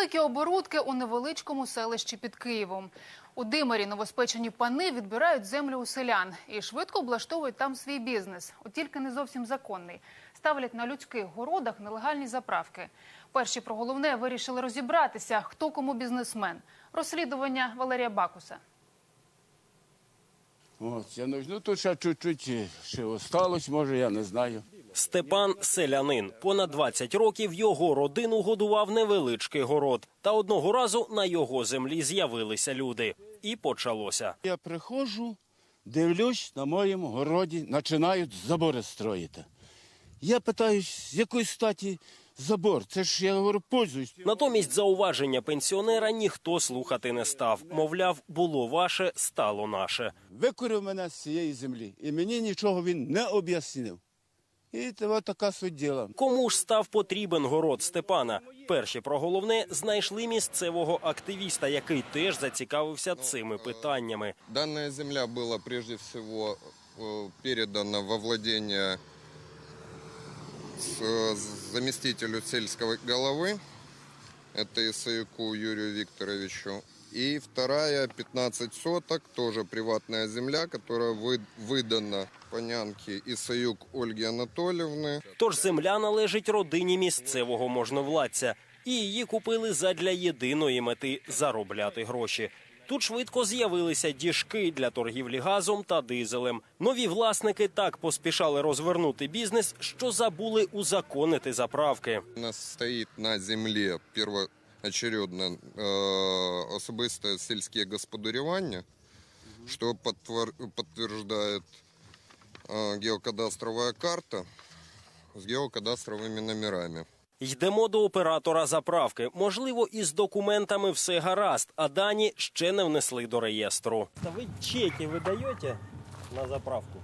Невеликі оборудки у невеличкому селищі під Києвом. У Димирі новоспечені пани відбирають землю у селян і швидко облаштовують там свій бізнес. От тільки не зовсім законний. Ставлять на людських городах нелегальні заправки. Перші про головне вирішили розібратися, хто кому бізнесмен. Розслідування Валерія Бакуса. От, я ну тут ще чуть-чуть ще осталось, може, я не знаю. Степан селянин. Понад 20 років його родину годував невеличкий город. Та одного разу на його землі з'явилися люди. І почалося. Я приходжу, дивлюсь, на моєму городі починають забори строїти. Я питаю, з якої статі забор? Це ж я говорю, пользуюсь. Натомість зауваження пенсіонера ніхто слухати не став. Мовляв, було ваше, стало наше. Викурив мене з цієї землі, і мені нічого він не об'яснив. І це от така суть діла. Кому ж став потрібен город Степана? Перші про головне знайшли місцевого активіста, який теж зацікавився цими питаннями. Данная земля была прежде всего э, передана во владение с- э, заместителю сельского головы, это Исаюку Юрию Викторовичу. И вторая, 15 соток, тоже приватная земля, которая вы- выдана понянке Исаюк Ольге Анатольевны. Тож земля належить родині місцевого можновладця, і її купили задля єдиної мети заробляти гроші. Тут швидко з'явилися діжки для торгівлі газом та дизелем. Нові власники так поспішали розвернути бізнес, що забули узаконити заправки. У нас стоит на землі первоочередно е, особисте сільське господарювання, що підтвер- підтверджує е, геокадастрова карта з геокадастровими номерами. Йдемо до оператора заправки. Можливо, із документами все гаразд, а дані ще не внесли до реєстру. Та ви чеки видаєте на заправку?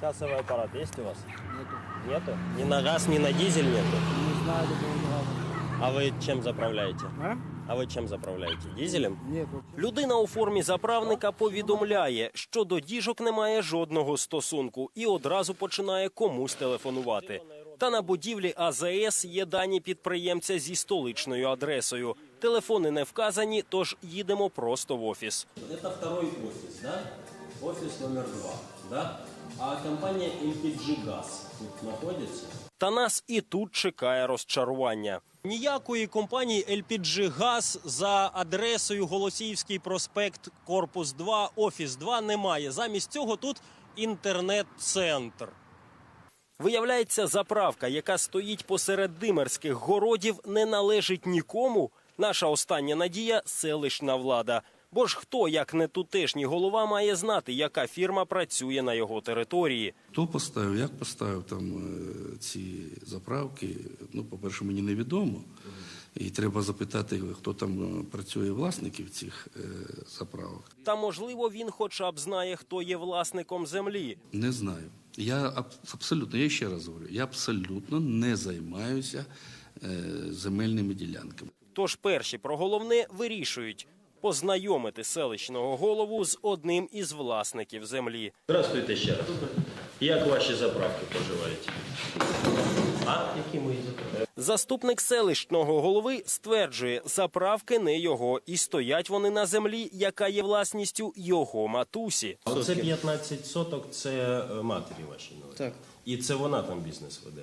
Касовий апарат є у вас? Нету. Нету? Ні на газ, ні на дизель нету? Не знаю, кого А ви чим заправляєте? А? А ви чим заправляєте? Дізелем? Вообще. Людина у формі заправника повідомляє, що до діжок немає жодного стосунку і одразу починає комусь телефонувати. Та на будівлі АЗС є дані підприємця зі столичною адресою. Телефони не вказані, тож їдемо просто в офіс. Це второй офіс, да? Офіс номер два, да? А компанія LPG Gas тут знаходиться? Та нас і тут чекає розчарування. Ніякої компанії LPG Gas за адресою Голосіївський проспект, корпус 2, офіс 2 немає. Замість цього тут інтернет-центр. Виявляється, заправка, яка стоїть посеред димерських городів, не належить нікому. Наша остання надія селищна влада. Бо ж хто, як не тутешній голова, має знати, яка фірма працює на його території. Хто поставив, як поставив там е, ці заправки? Ну, по-перше, мені невідомо. І треба запитати, хто там е, працює власників цих е, заправок. Та можливо він хоча б знає, хто є власником землі. Не знаю. Я абсолютно, я ще раз говорю, я абсолютно не займаюся е, земельними ділянками. Тож перші про головне вирішують познайомити селищного голову з одним із власників землі. Здравствуйте ще раз. Як ваші заправки поживають? А які мої заправки? Заступник селищного голови стверджує, заправки не його, і стоять вони на землі, яка є власністю його матусі. Це 15 соток, це е, матері вашої нової. Так, І це вона там бізнес веде.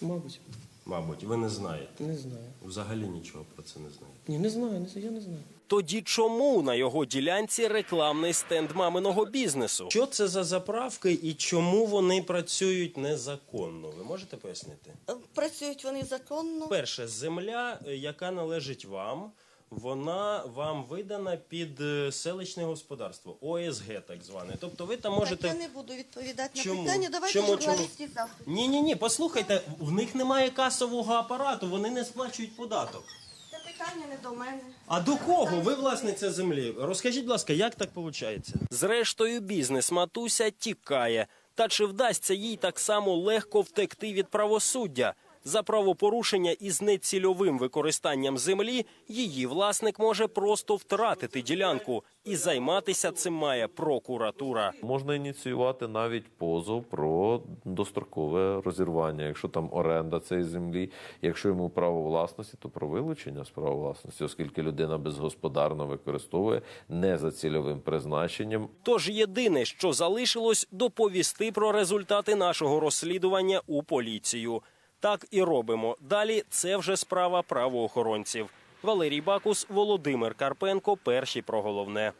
мабуть, Мабуть, ви не знаєте. не знаю. Взагалі нічого про це не знаєте. Ні, не знаю, не, я не знаю. Тоді чому на його ділянці рекламний стенд маминого бізнесу? Що це за заправки і чому вони працюють незаконно? Ви можете пояснити? Працюють вони законно. Перше, земля, е, яка належить вам, вона вам видана під е, селищне господарство, ОСГ так зване. Тобто ви там можете. Так я не буду відповідати на питання. Давайте Чому, журналістів завтра. Ні, ні, ні, послухайте, в них немає касового апарату, вони не сплачують податок. Питання не до мене. А до кого? Ви власниця землі? Розкажіть, будь ласка, як так виходить? Зрештою, бізнес матуся тікає. Та чи вдасться їй так само легко втекти від правосуддя? За правопорушення із нецільовим використанням землі її власник може просто втратити ділянку, і займатися цим має прокуратура. Можна ініціювати навіть позов про дострокове розірвання, якщо там оренда цієї землі, якщо йому право власності, то про вилучення з права власності, оскільки людина безгосподарно використовує не за цільовим призначенням. Тож єдине, що залишилось, доповісти про результати нашого розслідування у поліцію. Так і робимо. Далі це вже справа правоохоронців. Валерій Бакус, Володимир Карпенко. Перші про головне.